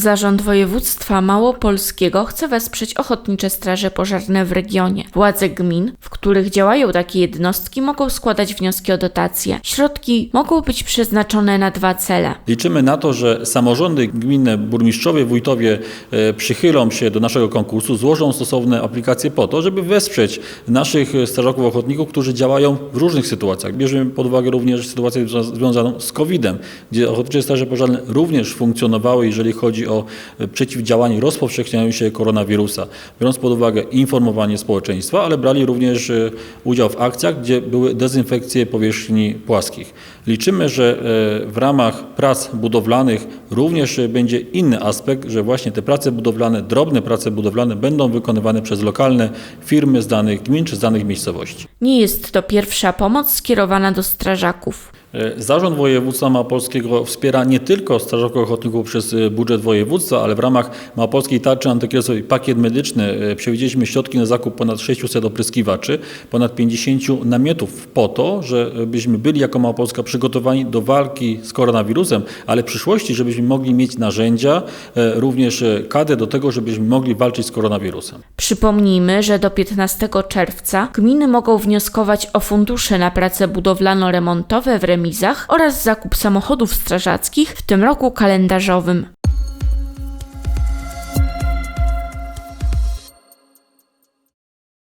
Zarząd Województwa Małopolskiego chce wesprzeć ochotnicze straże pożarne w regionie. Władze gmin, w których działają takie jednostki, mogą składać wnioski o dotacje. Środki mogą być przeznaczone na dwa cele. Liczymy na to, że samorządy gminne, burmistrzowie, wójtowie e, przychylą się do naszego konkursu, złożą stosowne aplikacje po to, żeby wesprzeć naszych strażaków ochotników, którzy działają w różnych sytuacjach. Bierzemy pod uwagę również sytuację związa- związaną z COVID-em, gdzie ochotnicze straże pożarne również funkcjonowały, jeżeli chodzi o przeciwdziałanie rozpowszechnianiu się koronawirusa. Biorąc pod uwagę informowanie społeczeństwa, ale brali również e, udział w akcjach, gdzie były dezynfekcje powierzchni płaskich. Liczymy, że e, w ramach prac budowlanych również będzie inny aspekt, że właśnie te prace budowlane, drobne prace budowlane będą wykonywane przez lokalne firmy z danych gmin czy z danych miejscowości. Nie jest to pierwsza pomoc skierowana do strażaków. E, Zarząd Województwa Małopolskiego wspiera nie tylko strażaków ochotników przez e, budżet województwa, ale w ramach Małopolskiej Tarczy Antykryzysowej Pakiet Medyczny e, przewidzieliśmy środki na zakup ponad 600 opryskiwaczy, ponad 50 namiotów po to, żebyśmy byli jako Małopolska przygotowani do walki z koronawirusem, ale w przyszłości, żebyśmy mogli mieć narzędzia, również kadrę do tego, żebyśmy mogli walczyć z koronawirusem. Przypomnijmy, że do 15 czerwca gminy mogą wnioskować o fundusze na prace budowlano-remontowe w remizach oraz zakup samochodów strażackich w tym roku kalendarzowym.